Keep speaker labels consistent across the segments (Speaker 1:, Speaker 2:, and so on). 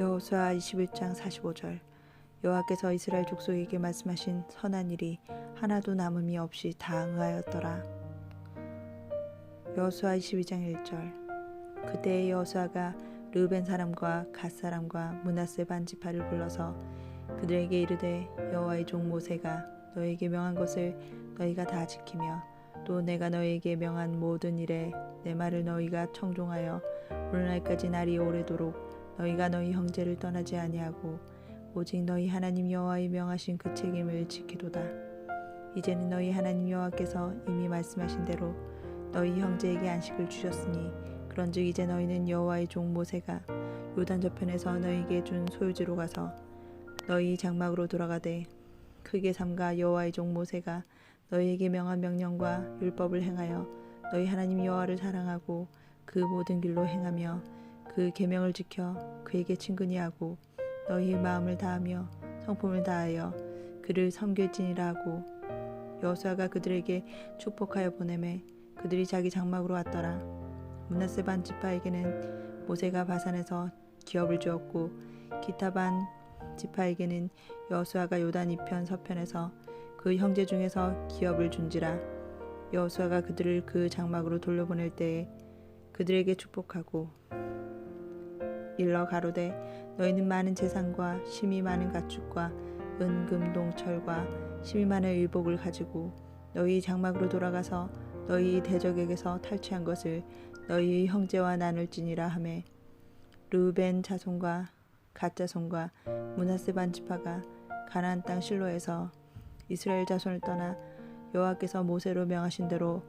Speaker 1: 여호수아 21장 45절 여호와께서 이스라엘 족속에게 말씀하신 선한 일이 하나도 남음이 없이 다 응하였더라. 여호수아 22장 1절 그때 여호수아가 르벤 사람과 갓 사람과 문하세 반 지파를 불러서 그들에게 이르되 여호와의 종 모세가 너에게 명한 것을 너희가 다 지키며 또 내가 너희에게 명한 모든 일에 내 말을 너희가 청종하여 오늘날까지 날이 오래도록 너희가 너희 형제를 떠나지 아니하고 오직 너희 하나님 여호와의 명하신 그 책임을 지키도다. 이제는 너희 하나님 여호와께서 이미 말씀하신 대로 너희 형제에게 안식을 주셨으니 그런즉 이제 너희는 여호와의 종 모세가 요단 저편에서 너희에게 준 소유지로 가서 너희 장막으로 돌아가되 크게 삼가 여호와의 종 모세가 너희에게 명한 명령과 율법을 행하여 너희 하나님 여호와를 사랑하고 그 모든 길로 행하며 그 계명을 지켜 그에게 친근히 하고 너희의 마음을 다하며 성품을 다하여 그를 섬길지니라 하고 여호수아가 그들에게 축복하여 보내매 그들이 자기 장막으로 왔더라. 문하세 반 지파에게는 모세가 바산에서 기업을 주었고 기타 반 지파에게는 여호수아가 요단 이편 서편에서 그 형제 중에서 기업을 준지라. 여호수아가 그들을 그 장막으로 돌려보낼 때에 그들에게 축복하고 일러 가로되 너희는 많은 재산과 심이 많은 가축과 은금 동 철과 심이 많은 의복을 가지고 너희 장막으로 돌아가서 너희 대적에게서 탈취한 것을 너희 형제와 나눌지니라 하매 르벤 자손과 갓 자손과 문하세 반 지파가 가나안 땅 실로에서 이스라엘 자손을 떠나 여호와께서 모세로 명하신 대로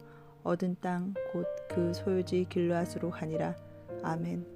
Speaker 1: 얻은 땅 곧 그 소유지 길르앗으로 가니라 아멘.